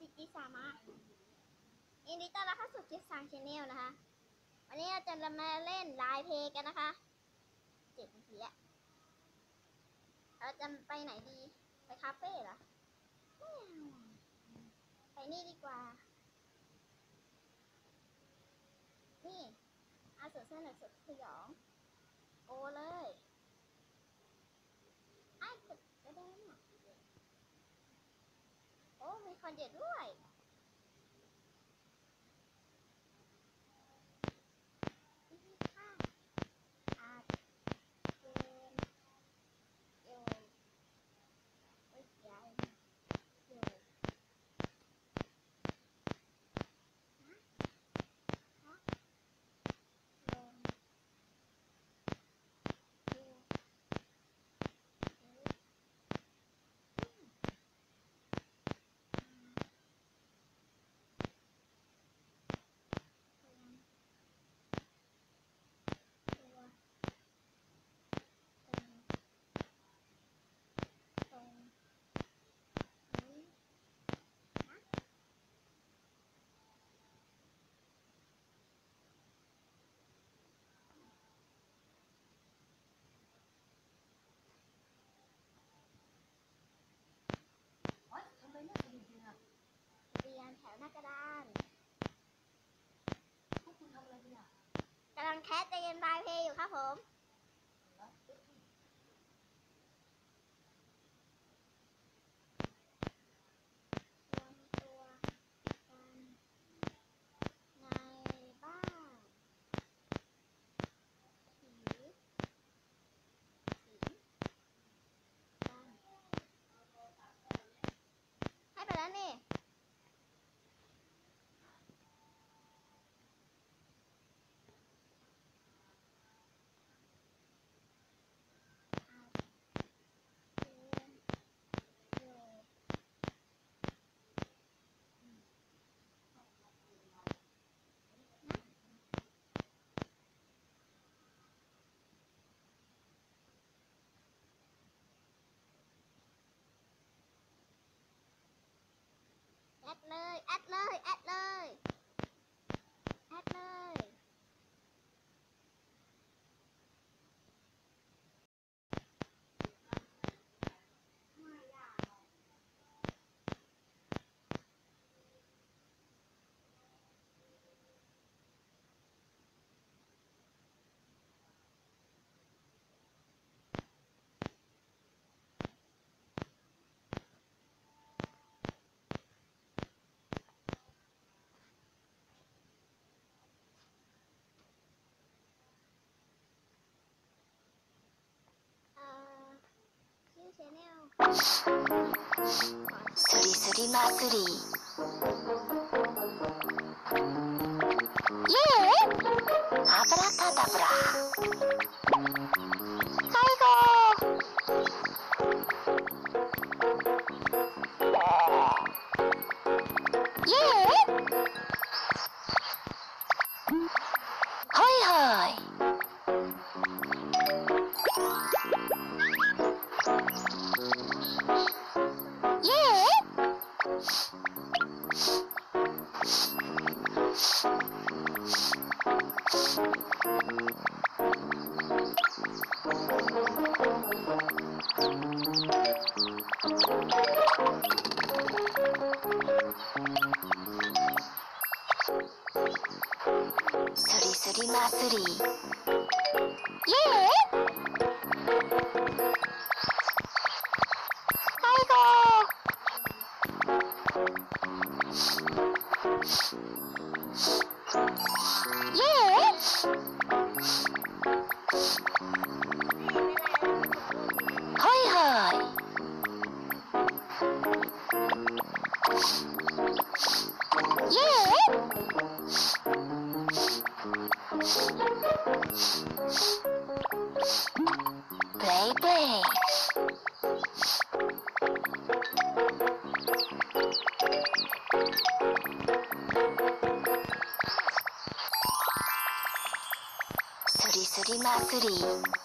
จิจิสามะยินดีต้อนรับเข้าสู่จิตสังชาแนลนะคะ วันนี้เราจะมาเล่นไลน์เพลย์กันนะคะเจ็ดนาทีอะเราจะไปไหนดี ไปคาเฟ่เหรอไม่เอาอะไปนี่ดีกว่า นี่อาสุดสนุกสุดสยอง โอเลย คนเด็ดด้วย นแถวหน้ากระดานพวกคุณทำอะไรกันอะกำลังแคสเกมบายเพย์อยู่ครับผม Ad ơi, Ad ơi. すりすり祭りイエーイ。アブラカダブラ。ープレイプ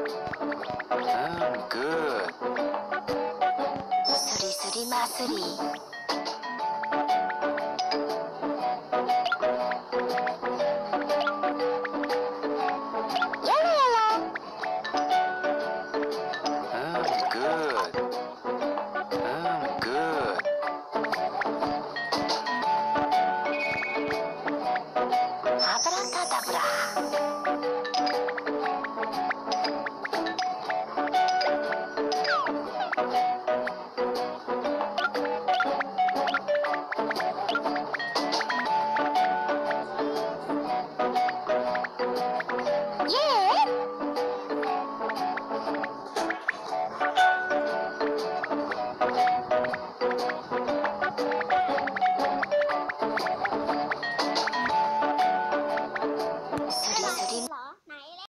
Mmm, good. Suri suri masuri.